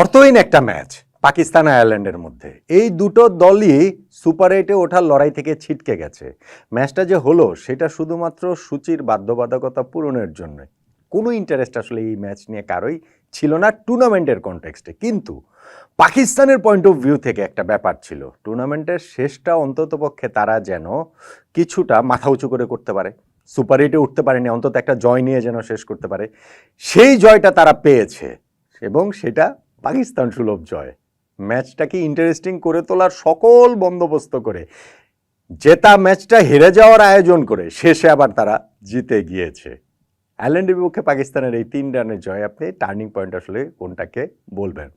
অর্থহীন একটা ম্যাচ পাকিস্তান আয়ারল্যান্ডের মধ্যে। এই দুটো দলই সুপার এইটে ওঠার লড়াই থেকে ছিটকে গেছে। ম্যাচটা যে হলো, সেটা শুধুমাত্র সূচির বাধ্যবাধকতা পূরণের জন্য কোনো ইন্টারেস্ট আসলে এই ম্যাচ নিয়ে কারোই ছিল না টুর্নামেন্টের কনটেক্সটে কিন্তু পাকিস্তানের পয়েন্ট অফ ভিউ থেকে একটা ব্যাপার ছিল। টুর্নামেন্টের শেষটা অন্ততপক্ষে তারা যেন কিছুটা মাথা উঁচু করে করতে পারে। সুপার এইটে উঠতে পারেনি, অন্তত একটা জয় নিয়ে যেন শেষ করতে পারে। সেই জয়টা তারা পেয়েছে এবং সেটা পাকিস্তান সুলভ জয়। ম্যাচটাকে ইন্টারেস্টিং করে তোলার সকল বন্দোবস্ত করে। জেতা ম্যাচটা হেরে যাওয়ার আয়োজন করে, শেষে আবার তারা জিতে গিয়েছে। আয়ারল্যান্ডের বিপক্ষে পাকিস্তানের এই তিন রানের জয়, আপনি টার্নিং পয়েন্ট আসলে কোনটাকে বলবেন?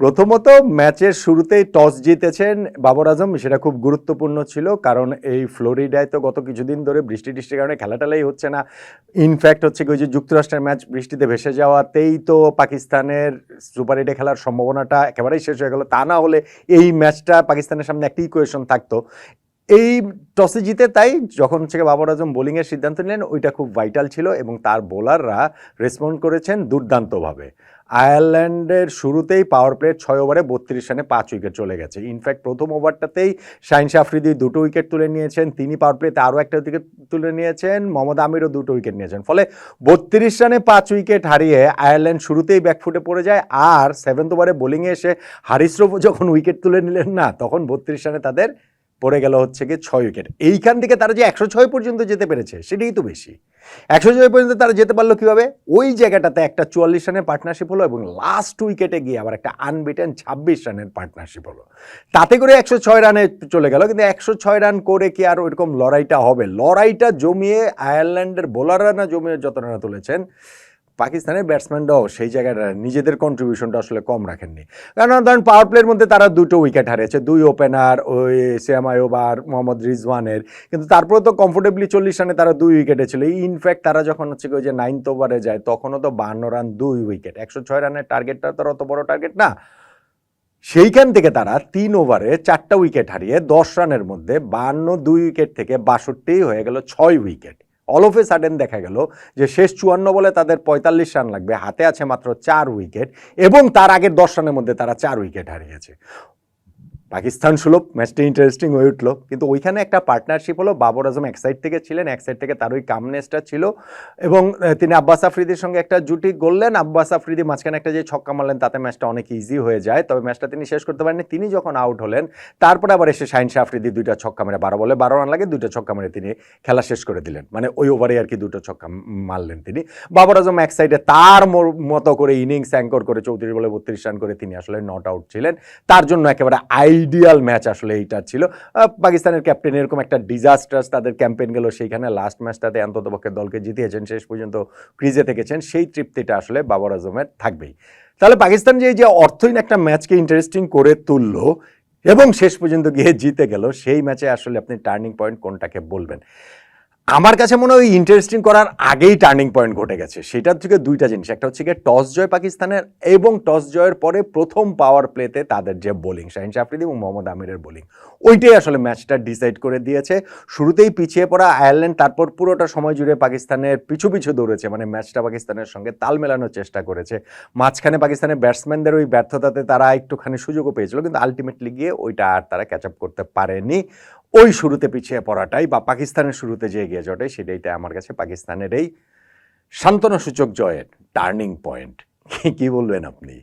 প্রথমত ম্যাচের শুরুতেই টস জিতেছেন বাবর আজম, সেটা খুব গুরুত্বপূর্ণ ছিল, কারণ এই ফ্লোরিডায় তো গত কিছুদিন ধরে বৃষ্টি টিষ্টির কারণে খেলাটালাই হচ্ছে না। ইনফ্যাক্ট হচ্ছে কি ওই যে যুক্তরাষ্ট্রের ম্যাচ বৃষ্টিতে ভেসে যাওয়াতেই তো পাকিস্তানের সুপার এইটে খেলার সম্ভাবনাটা একেবারেই শেষ হয়ে গেল। তা না হলে এই ম্যাচটা পাকিস্তানের সামনে একটি ইকুয়েশন থাকতো। এই টসে জিতে তাই যখন হচ্ছে বাবর আজম বোলিংয়ের সিদ্ধান্ত নিলেন, ওইটা খুব ভাইটাল ছিল এবং তার বোলাররা রেসপন্ড করেছেন দুর্দান্তভাবে। আয়ারল্যান্ডের শুরুতেই পাওয়ার প্লের ছয় ওভারে বত্রিশ রানে পাঁচ উইকেট চলে গেছে। ইনফ্যাক্ট প্রথম ওভারটাতেই শাহিন আফ্রিদি দুটো উইকেট তুলে নিয়েছেন, তিনি পাওয়ার প্লেতে আরও একটা উইকেট তুলে নিয়েছেন, মোহাম্মদ আমিরও দুটো উইকেট নিয়েছেন। ফলে বত্রিশ রানে পাঁচ উইকেট হারিয়ে আয়ারল্যান্ড শুরুতেই ব্যাকফুটে পড়ে যায় আর সেভেন্থ ওভারে বোলিংয়ে এসে হারিস যখন উইকেট তুলে নিলেন না, তখন বত্রিশ রানে তাদের পড়ে গেল হচ্ছে গিয়ে ছয় উইকেট। এইখান থেকে তারা যে একশো ছয় পর্যন্ত যেতে পেরেছে, সেটাই তো বেশি। একশো ছয় পর্যন্ত তারা যেতে পারল কীভাবে? ওই জায়গাটাতে একটা চুয়াল্লিশ রানের পার্টনারশিপ হলো এবং লাস্ট উইকেটে গিয়ে আবার একটা আনবিটেন ছাব্বিশ রানের পার্টনারশিপ হলো। তাতে করে একশো ছয় রানে চলে গেল, কিন্তু একশো ছয় রান করে কি আর ওইরকম লড়াইটা হবে? লড়াইটা জমিয়ে আয়ারল্যান্ডের বোলাররা না জমিয়ে যত রানা তুলেছেন পাকিস্তানের ব্যাটসম্যানরাও সেই জায়গাটা নিজেদের কন্ট্রিবিউশনটা আসলে কম রাখেননি। কারণ ধরেন পাওয়ার প্লের মধ্যে তারা দুটো উইকেট হারিয়েছে। দুই ওপেনার ওই শ্যাম আয়ুব আর মোহাম্মদ রিজওয়ানের। কিন্তু তারপরে তো কমফোর্টেবলি চল্লিশ রানে তারা দুই উইকেটে ছিল। ইনফ্যাক্ট তারা যখন হচ্ছে ওই যে নাইনথ ওভারে যায়, তখনও তো বান্ন রান, দুই উইকেট একশো ছয় রানের টার্গেটটা তো অত বড় টার্গেট না। সেইখান থেকে তারা তিন ওভারে চারটা উইকেট হারিয়ে দশ রানের মধ্যে বান্ন, দুই উইকেট থেকে বাষট্টি হয়ে গেল ছয় wicket all of a sudden দেখা গেল যে শেষ চুয়ান্ন বলে তাদের পঁয়তাল্লিশ রান লাগবে। হাতে আছে মাত্র চার উইকেট এবং তার আগের দশ রানের মধ্যে তারা চার উইকেট হারিয়েছে। পাকিস্তান সুলভ, ম্যাচটা ইন্টারেস্টিং হয়ে উঠল। কিন্তু ওইখানে একটা পার্টনারশিপ হলো, বাবর আজম এক সাইড থেকে ছিলেন, এক সাইড থেকে তার ওই কামনেসটা ছিল। এবং তিনি আব্বাস আফ্রিদির সঙ্গে একটা জুটি গড়লেন। আব্বাস আফ্রিদি মাঝখানে একটা যে ছক্কা মারলেন, তাতে ম্যাচটা অনেক ইজি হয়ে যায়। তবে ম্যাচটা তিনি শেষ করতে পারেননি, তিনি যখন আউট হলেন, তারপরে আবার এসে শাহিন শাহ আফ্রিদি দুইটা ছক্কা মেরে বারো বলে বারো রান লাগে, দুইটা ছক্কা মেরে তিনি খেলা শেষ করে দিলেন। মানে ওই ওভারে আর কি দুটো ছক্কা মারলেন তিনি। বাবর আজম এক সাইডে তার মতো করে ইনিংস অ্যাঙ্কর করে চৌত্রিশ বলে বত্রিশ রান করে তিনি আসলে নট আউট ছিলেন। তার জন্য একেবারে আইডিয়াল ম্যাচ আসলে এইটা ছিল। পাকিস্তানের ক্যাপ্টেন এরকম একটা ডিজাস্টার্স তাদের ক্যাম্পেন গেল, সেইখানে লাস্ট ম্যাচটাতে অন্ততপক্ষে দলকে জিতিয়েছেন। শেষ পর্যন্ত ক্রিজে থেকেছেন, সেই তৃপ্তিটা আসলে বাবর আজমের থাকবেই। তাহলে পাকিস্তান যে এই যে অর্থহীন একটা ম্যাচকে ইন্টারেস্টিং করে তুললো এবং শেষ পর্যন্ত গিয়ে জিতে গেল, সেই ম্যাচে আসলে আপনি টার্নিং পয়েন্ট কোনটাকে বলবেন? আমার কাছে মনে হয় ইন্টারেস্টিং করার আগেই টার্নিং পয়েন্ট ঘটে গেছে। সেটার থেকে দুইটা জিনিস। একটা হচ্ছে গিয়ে টস জয় পাকিস্তানের এবং টস জয়ের পরে প্রথম পাওয়ার প্লেতে তাদের যে বোলিং শাহিন আফ্রিদি এবং মোহাম্মদ আমিরের বোলিং ওইটাই আসলে ম্যাচটা ডিসাইড করে দিয়েছে। শুরুতেই পিছিয়ে পড়া আয়ারল্যান্ড, তারপর পুরোটা সময় জুড়ে পাকিস্তানের পিছু পিছু দৌড়েছে। মানে ম্যাচটা পাকিস্তানের সঙ্গে তাল মেলানোর চেষ্টা করেছে। মাঝখানে পাকিস্তানের ব্যাটসম্যানদের ওই ব্যর্থতাতে তারা একটুখানি সুযোগও পেয়েছিল, কিন্তু আলটিমেটলি গিয়ে ওইটা আর তারা ক্যাচ আপ করতে পারেনি। ওই শুরুতে পিছিয়ে পড়াটাই বা পাকিস্তানের শুরুতে যে এগিয়ে জটে সেটাইটা আমার কাছে পাকিস্তানের এই সান্ত্বনাসূচক জয়ের টার্নিং পয়েন্ট কি বলবেন আপনি?